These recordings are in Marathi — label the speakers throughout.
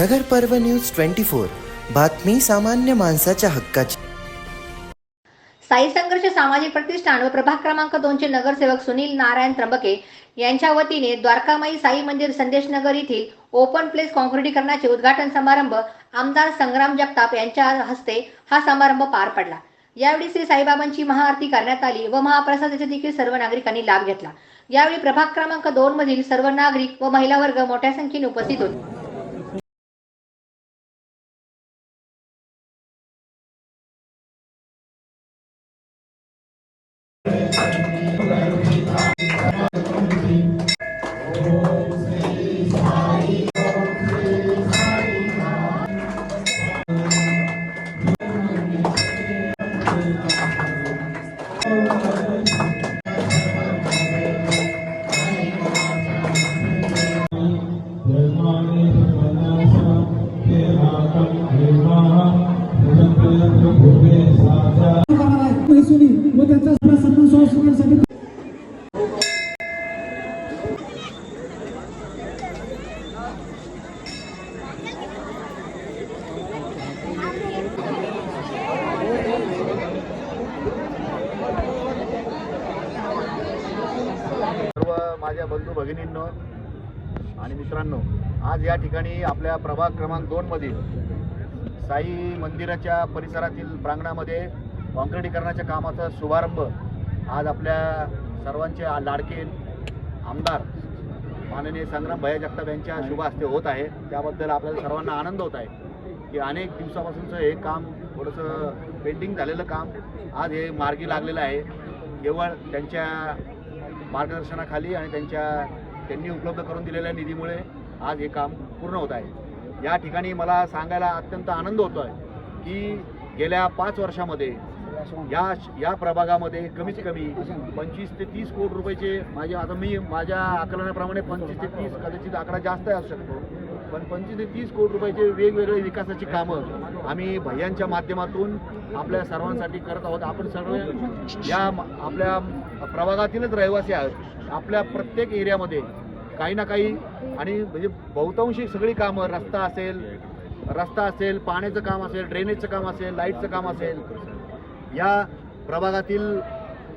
Speaker 1: नगर पर्व न्यूज ट्वेंटी फोर. बातमी सामान्य माणसाच्या हक्काची.
Speaker 2: साई संघर्ष सामाजिक प्रतिष्ठान व प्रभाग क्रमांक दोनचे नगरसेवक सुनील नारायण त्र्यंबके यांच्या वतीने द्वारकामाई साई मंदिर संदेश नगर येथील ओपन प्लेस कॉन्क्रिटीकरणाचे उद्घाटन समारंभ आमदार संग्राम जगताप यांच्या हस्ते हा समारंभ पार पडला. यावेळी श्री साईबाबांची महाआरती करण्यात आली व महाप्रसादाचा देखील सर्व नागरिकांनी लाभ घेतला. यावेळी प्रभाग क्रमांक दोन मधील सर्व नागरिक व महिला वर्ग मोठ्या संख्येने उपस्थित होते.
Speaker 3: Thank
Speaker 4: you. माझ्या बंधू भगिनींनो आणि मित्रांनो आज या ठिकाणी आपल्या प्रभाग क्रमांक दोनमधील साई मंदिराच्या परिसरातील प्रांगणामध्ये कॉन्क्रिटीकरणाच्या कामाचा शुभारंभ आज आपल्या सर्वांचे लाडके आमदार माननीय संग्राम भया जगताप यांच्या शुभ हस्ते होत आहे. त्याबद्दल आपल्याला सर्वांना आनंद होत आहे की अनेक दिवसापासूनचं हे काम थोडंसं पेंटिंग झालेलं काम आज हे मार्गी लागलेलं आहे. केवळ त्यांच्या मार्गदर्शनाखाली आणि त्यांच्या त्यांनी उपलब्ध करून दिलेल्या निधीमुळे आज हे काम पूर्ण होत आहे. या ठिकाणी मला सांगायला अत्यंत आनंद होतो आहे की गेल्या पाच वर्षामध्ये या या प्रभागामध्ये कमीत कमी पंचवीस ते तीस कोटी रुपयाचे माझे आता मी माझ्या आकलनाप्रमाणे पंचवीस ते तीस कदाचित आकडा जास्त असू शकतो. पण पंचवीस ते तीस कोटी रुपयाचे वेगवेगळे विकासाची कामं आम्ही भैयांच्या माध्यमातून आपल्या सर्वांसाठी करत आहोत. आपण सर्व या आपल्या प्रभागातीलच रहिवासी आहोत. आपल्या प्रत्येक एरियामध्ये काही ना काही आणि म्हणजे बहुतांशी सगळी कामं रस्ता असेल रस्ता असेल पाण्याचं काम असेल ड्रेनेजचं काम असेल लाईटचं काम असेल या प्रभागातील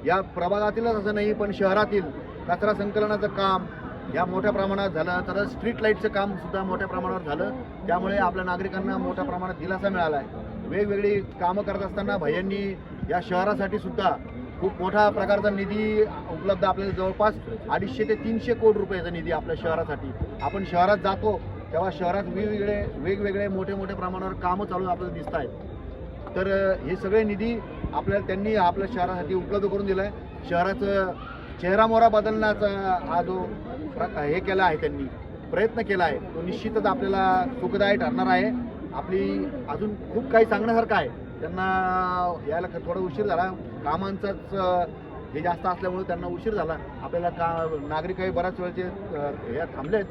Speaker 4: या प्रभागातीलच असं नाही पण शहरातील कचरा संकलनाचं काम या मोठ्या प्रमाणात झालं. तर स्ट्रीट लाईटचं काम सुद्धा मोठ्या प्रमाणावर झालं. त्यामुळे आपल्या नागरिकांना मोठ्या प्रमाणात दिलासा मिळाला आहे वेगवेगळी कामं करत असताना भैयांनी या शहरासाठी सुद्धा खूप मोठा प्रकारचा निधी उपलब्ध आपल्याला जवळपास अडीचशे ते तीनशे कोटी रुपयाचा निधी आपल्या शहरासाठी. आपण शहरात जातो तेव्हा शहरात वेगवेगळे वेगवेगळे मोठे मोठे प्रमाणावर कामं चालू आपल्याला दिसत आहेत. तर हे सगळे निधी आपल्याला त्यांनी आपल्या शहरासाठी उपलब्ध करून दिला आहे शहराचं चेहरामोहरा बदलण्याचा हा जो हे केला आहे त्यांनी प्रयत्न केला आहे तो निश्चितच आपल्याला सुखदायी ठरणार आहे. आपली अजून खूप काही सांगण्यासारखं आहे. त्यांना यायला थोडा उशीर झाला. कामांचाच हे जास्त असल्यामुळे त्यांना उशीर झाला. आपल्याला का नागरिकही बऱ्याच वेळचे या थांबले थांबलेत.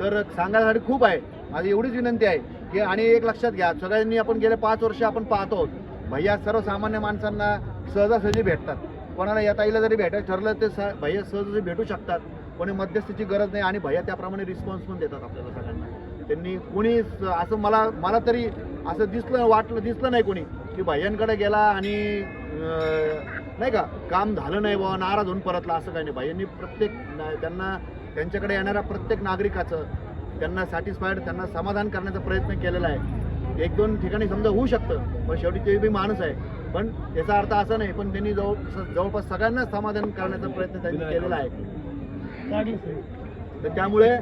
Speaker 4: तर सांगायसाठी खूप आहे. माझी एवढीच विनंती आहे की आणि एक लक्षात घ्या सगळ्यांनी आपण गेले पाच वर्ष आपण पाहतो. भैया सर्वसामान्य माणसांना सहजासहजी भेटतात. कोणाला येता येईल जरी भेटायचं ठरलं तर स भैया सहजासहजी भेटू शकतात. कोणी मध्यस्थीची गरज नाही आणि भैया त्याप्रमाणे रिस्पॉन्स पण देतात आपल्याला सगळ्यांना. त्यांनी कोणी स- असं मला मला तरी असं दिसलं वाटलं दिसलं नाही कोणी. की भैयांकडे गेला आणि नाही का काम झालं नाही बाबा नाराज होऊन परतला असं काही नाही. भैयांनी प्रत्येक त्यांना त्यांच्याकडे येणाऱ्या प्रत्येक नागरिकाचं त्यांना सॅटिस्फाईड त्यांना समाधान करण्याचा प्रयत्न केलेला आहे. एक दोन ठिकाणी समजा होऊ शकतं पण शेवटी ते बी माणूस आहे. पण याचा अर्थ असा नाही पण त्यांनी जवळ जवळपास सगळ्यांना समाधान करण्याचा प्रयत्न त्यांनी केलेला आहे. तर त्यामुळे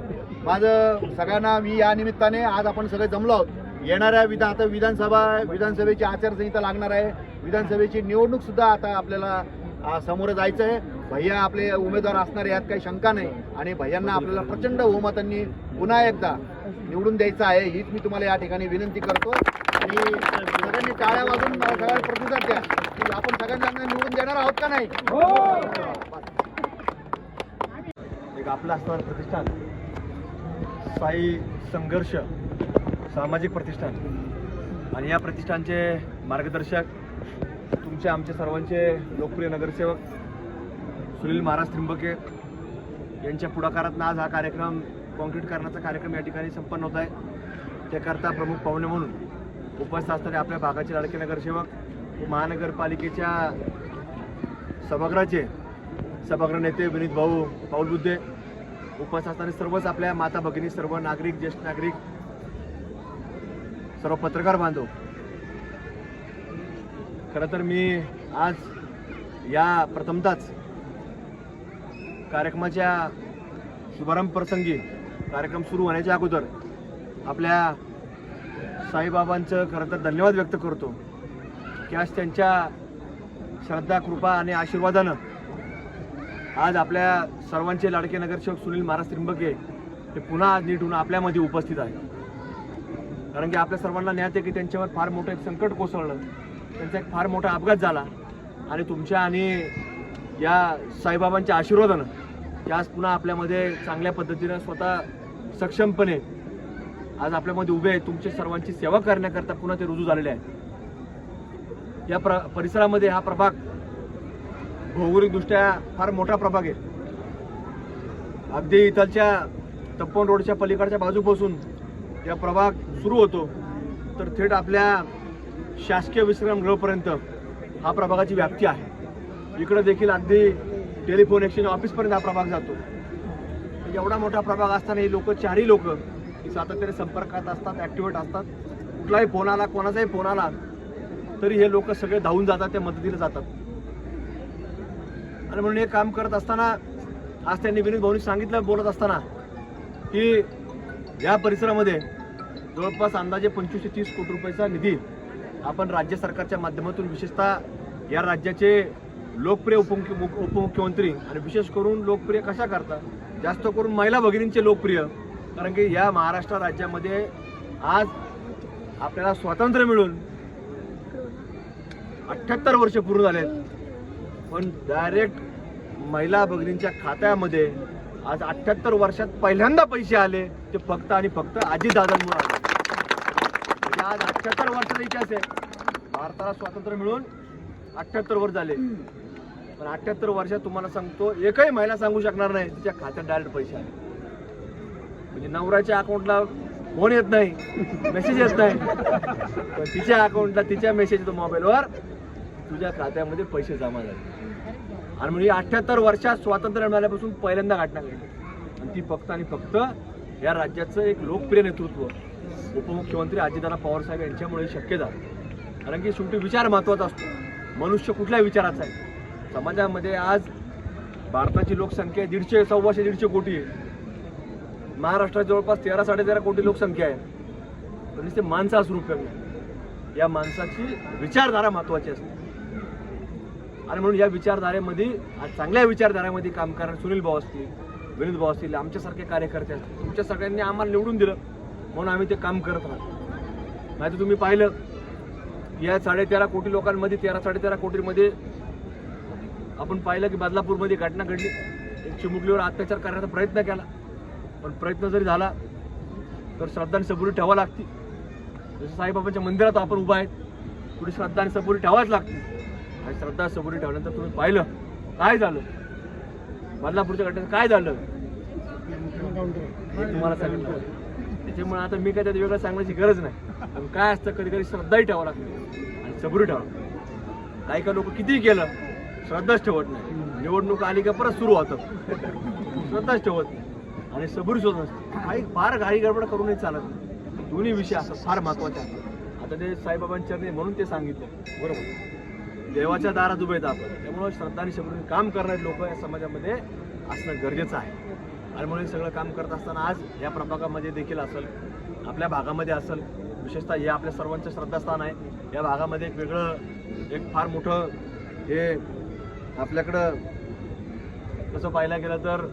Speaker 4: माझं सगळ्यांना मी या निमित्ताने आज आपण सगळे जमलो आहोत. येणाऱ्या विधान आता विधानसभा विधानसभेची आचारसंहिता लागणार आहे. विधानसभेची निवडणूक सुद्धा आता आपल्याला समोर जायचं आहे भैया आपले उमेदवार असणार यात काही शंका नाही. आणि भैयांना आपल्याला प्रचंड बहुमतांनी पुन्हा एकदा निवडून द्यायचं आहे हीच मी तुम्हाला या ठिकाणी विनंती करतो. आणि सगळ्यांनी टाळ्या वाजून सगळ्यांना प्रतिसाद द्या. की आपण सगळ्यांना निवडून देणार आहोत का नाही?
Speaker 5: एक आपलं असणार प्रतिष्ठान. साई संघर्ष. सामाजिक प्रतिष्ठान. आणि या प्रतिष्ठानचे मार्गदर्शक तुमचे आमचे सर्वांचे लोकप्रिय नगरसेवक सुनील महाराज त्रिंबके यांच्या पुढाकारात आज हा कार्यक्रम कॉन्क्रीट करण्याचा कार्यक्रम या ठिकाणी संपन्न होत आहे. त्याकरता प्रमुख पाहुणे म्हणून उपस्थित असणारे आपल्या भागाचे लाडके नगरसेवक व महानगरपालिकेच्या सभागृहाचे सभागृह नेते विनीत भाऊ पाऊल बुद्धे उपस्थित असणारे सर्वच आपल्या माता भगिनी सर्व नागरिक ज्येष्ठ नागरिक सर्व पत्रकार बांधव खरं तर मी आज या प्रथमताच कार्यक्रमाच्या शुभारंभ प्रसंगी कार्यक्रम सुरू होण्याच्या अगोदर आपल्या साईबाबांचं खरं तर धन्यवाद व्यक्त करतो की आज त्यांच्या श्रद्धा कृपा आणि आशीर्वादानं आज आपल्या सर्वांचे लाडके नगरसेवक सुनील महाराज त्रिंबके हे पुन्हा आज नीट होऊन आपल्यामध्ये उपस्थित आहे कारण की आपल्या सर्वांना ज्ञात आहे की त्यांच्यावर फार मोठं एक संकट कोसळलं. त्यांचा एक फार मोठा अपघात झाला. आणि तुमच्या आणि या साईबाबांच्या आशीर्वादानं ते आज पुन्हा आपल्यामध्ये चांगल्या पद्धतीनं स्वतः सक्षमपणे आज आपल्यामध्ये उभे आहे. तुमच्या सर्वांची सेवा करण्याकरता पुन्हा ते रुजू झालेले आहेत. या प्र परिसरामध्ये हा प्रभाग भौगोलिकदृष्ट्या फार मोठा प्रभाग आहे. अगदी इथलच्या तप्पन रोडच्या पलीकडच्या बाजूपासून या प्रभाग सुरू होतो तर थेट आपल्या शासकीय विश्रामगृहपर्यंत हा प्रभागाची व्याप्ती आहे. इकडं देखील अगदी टेलिफोन एक्सचेंज ऑफिसपर्यंत हा प्रभाग जातो. एवढा मोठा प्रभाग असताना हे लोक चारही लोक सातत्याने संपर्कात असतात ॲक्टिवेट असतात. कुठलाही फोन आला कोणाचाही फोन आला तरी हे लोक सगळे धावून जातात त्या मदतीला जातात. आणि म्हणून हे काम करत असताना आज त्यांनी विनोद भाऊनी सांगितलं बोलत असताना की या परिसरामध्ये जवळपास अंदाजे पंचवीस ते तीस कोटी रुपयाचा निधी आपण राज्य सरकारच्या माध्यमातून विशेषतः या राज्याचे लोकप्रिय उपमुख्य उपमुख्यमंत्री आणि विशेष करून लोकप्रिय कशा करतात? जास्त करून महिला भगिनींचे लोकप्रिय. कारण की या महाराष्ट्र राज्यामध्ये आज आपल्याला स्वातंत्र्य मिळून अठ्ठ्याहत्तर वर्ष पूर्ण झालेत. पण डायरेक्ट महिला भगिनींच्या खात्यामध्ये आज अठ्ठ्याहत्तर वर्षात पहिल्यांदा पैसे आले. ते फक्त आणि फक्त आजीदादांमुळे आले. आज अठ्ठ्याहत्तर वर्षाचा इतिहास आहे. भारताला स्वातंत्र्य मिळून अठ्ठ्याहत्तर वर्ष झाले. पण अठ्ठ्याहत्तर वर्षात तुम्हाला सांगतो एकही महिला सांगू शकणार नाही तिच्या खात्यात डायरेक्ट पैसे आले. म्हणजे नवऱ्याच्या अकाउंटला फोन येत नाही मेसेज येत नाही. पण तिच्या अकाउंटला तिच्या मेसेज येतो मोबाईलवर तुझ्या खात्यामध्ये पैसे जमा झाले. आणि म्हणजे अठ्ठ्याहत्तर वर्षात स्वातंत्र्य मिळाल्यापासून पहिल्यांदा घटना घडली. आणि ती फक्त आणि फक्त या राज्याचं एक लोकप्रिय नेतृत्व. उपमुख्यमंत्री अजितदादा पवारसाहेब यांच्यामुळे शक्य झालं. कारण की शेवटी विचार महत्त्वाचा असतो. मनुष्य कुठल्याही विचाराचा आहे समाजामध्ये आज भारताची लोकसंख्या दीडशे सव्वाशे दीडशे कोटी आहे. महाराष्ट्रात जवळपास तेरा साडेतेरा कोटी लोकसंख्या आहे. पण ते माणसं रूप आहे या माणसाची विचारधारा महत्त्वाची असते. आणि म्हणून या विचारधारेमध्ये आज चांगल्या विचारधारेमध्ये काम करणारे सुनील भाऊ असतील विनीत भाऊ असतील आमच्यासारखे कार्यकर्ते असतील तुमच्या सगळ्यांनी आम्हाला निवडून दिलं. म्हणून आम्ही ते काम करत आहोत नाही तुम्ही पाहिलं या साडेतेरा कोटी लोकांमध्ये तेरा साडेतेरा कोटीमध्ये आपण पाहिलं की बदलापूरमध्ये घटना घडली. एक चिमुकलीवर अत्याचार करण्याचा प्रयत्न केला. पण प्रयत्न जरी झाला तर श्रद्धा आणि सबुरी ठेवा लागते. जसं साईबाबांच्या मंदिरात आपण उभा आहेत थोडी श्रद्धा आणि सबुरी ठेवाच लागते. आणि श्रद्धा सबुरी ठेवल्यानंतर तुम्ही पाहिलं काय झालं? बदलापूरच्या घटनेचं काय झालं? हे तुम्हाला सांगितलं. त्याच्यामुळे आता मी काय त्यात वेगळं सांगण्याची गरज नाही. पण काय असतं कधी कधी श्रद्धाही ठेवावं लागते. आणि सबरू ठेवा काही काही लोक कितीही केलं श्रद्धाच ठेवत नाही. निवडणूक आली का परत सुरू होतं. श्रद्धाच ठेवत नाही. आणि सबरी शोध नसते. काही फार घाई गडबड करूनही चालत नाही. दोन्ही विषय असं फार महत्त्वाचे आहेत. आता ते साईबाबांच्या म्हणून ते सांगितलं. बरोबर. देवाच्या दारात उभे आहेत आपण. त्यामुळं श्रद्धा आणि शबरीने काम करणारे लोक या समाजामध्ये असणं गरजेचं आहे. आणि म्हणून सगळं काम करत असताना आज या प्रभागामध्ये देखील असेल आपल्या भागामध्ये असेल विशेषतः हे आपल्या सर्वांचं श्रद्धास्थान आहे. या भागामध्ये एक वेगळं एक फार मोठं हे आपल्याकडं तसं पाहायला गेलं तर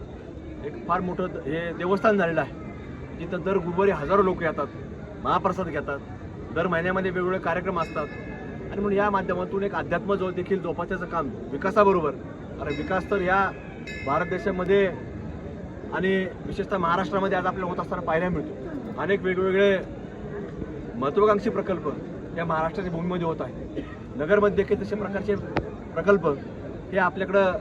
Speaker 5: एक फार मोठं हे देवस्थान झालेलं आहे. जिथं दर गुरुवारी हजारो लोक येतात महाप्रसाद घेतात दर महिन्यामध्ये वेगवेगळे कार्यक्रम असतात. आणि म्हणून या माध्यमातून एक अध्यात्म जो देखील जोपासायचं काम विकासाबरोबर कारण विकास तर या भारत देशामध्ये आणि विशेषतः महाराष्ट्रामध्ये आज आपल्याला होत असताना पाहायला मिळतो. अनेक वेगवेगळे महत्वाकांक्षी प्रकल्प या महाराष्ट्राच्या भूमीमध्ये होत आहे नगरमध्ये देखील तसे प्रकारचे प्रकल्प हे आपल्याकडं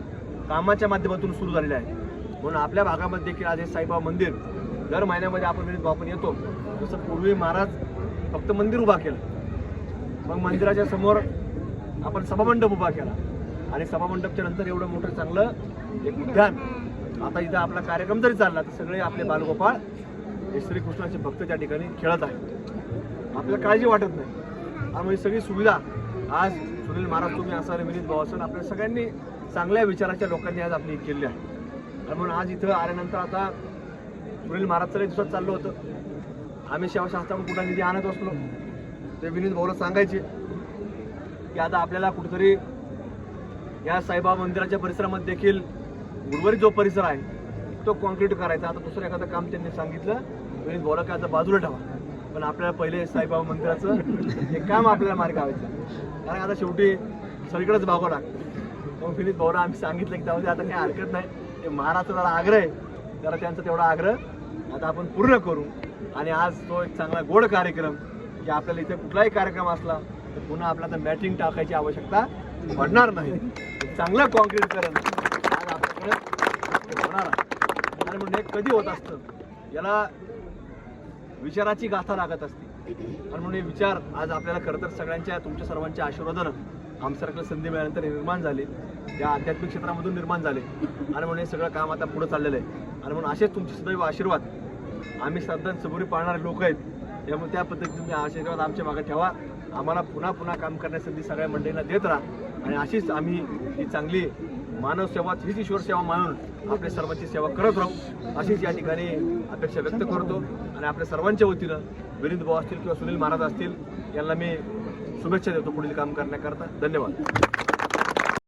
Speaker 5: कामाच्या माध्यमातून सुरू झालेले आहेत. म्हणून आपल्या भागामध्ये देखील आज हे साईबाबा मंदिर दर महिन्यामध्ये आपण विनीत भाऊ येतो. जसं पूर्वी महाराज फक्त मंदिर उभा केलं. मग मंदिराच्या समोर आपण सभामंडप उभा केला. आणि सभामंडपच्या नंतर एवढं मोठं चांगलं एक उद्यान आता इथं आपला कार्यक्रम जरी चालला तर सगळे आपले बालगोपाळ हे श्रीकृष्णाचे भक्त त्या ठिकाणी खेळत आहेत. आपल्याला काळजी वाटत नाही. आणि सगळी सुविधा आज सुनील महाराज तुम्ही असाल विनीत भाऊ असाल आपल्या सगळ्यांनी चांगल्या विचाराच्या लोकांनी आज आपली केली आहे. आणि म्हणून आज इथं आल्यानंतर आता सुनील महाराजचं एक दिवसात चाललं होतं. आम्ही सेवाशास्त्राकडून कुठला निधी आणत असलो. ते विनीत भाऊला सांगायचे की आता आपल्याला कुठेतरी या साईबाबा मंदिराच्या परिसरामध्ये देखील उर्वरित जो परिसर आहे तो कॉन्क्रीट करायचा. आता दुसरं एखादं काम त्यांनी सांगितलं गणित भाऊला काय आता बाजूला ठेवा. पण आपल्याला पहिले साईबाबा मंदिराचं हे काम आपल्याला मार्ग आवायचं कारण आता शेवटी सगळीकडेच भागावं लागतं. मग विनीत भाऊला आम्ही सांगितलं की त्यामध्ये आता काही हरकत नाही. ते महाराजचा जरा आग्रह आहे. जरा त्यांचा तेवढा आग्रह. आता आपण पूर्ण करू. आणि आज तो एक चांगला गोड कार्यक्रम की आपल्याला इथे कुठलाही कार्यक्रम असला तर पुन्हा आपल्याला मॅटिंग टाकायची आवश्यकता पडणार नाही. चांगलं कॉन्क्रीट करणं. होणार. आणि म्हणणे हे कधी होत असतं? याला विचाराची गाथा लागत असते. आणि म्हणून हे विचार आज आपल्याला खरं तर सगळ्यांच्या तुमच्या सर्वांच्या आशीर्वादानं आमसारखं संधी मिळाल्यानंतर हे निर्माण झाले. या आध्यात्मिक क्षेत्रामधून निर्माण झाले. आणि म्हणून हे सगळं काम आता पुढे चाललेलं आहे. आणि म्हणून असेच तुमचे सदैव आशीर्वाद. आम्ही श्रद्धा सबुरी पाळणारे लोक आहेत. त्यामुळे त्या पद्धतीने तुम्ही आशीर्वाद आमच्या मागे ठेवा. आम्हाला पुन्हा पुन्हा काम करण्यासाठी संधी सगळ्या मंडळींना देत राहा. आणि अशीच आम्ही ही चांगली मानव सेवा हीच ईश्वर सेवा मानून आपल्या सर्वांची सेवा करत राहू अशीच या ठिकाणी अपेक्षा व्यक्त करतो. आणि आपल्या सर्वांच्या वतीनं विनीत भाऊ असतील किंवा सुनील महाराज असतील यांना मी शुभेच्छा देतो पुढील काम करण्याकरता. धन्यवाद.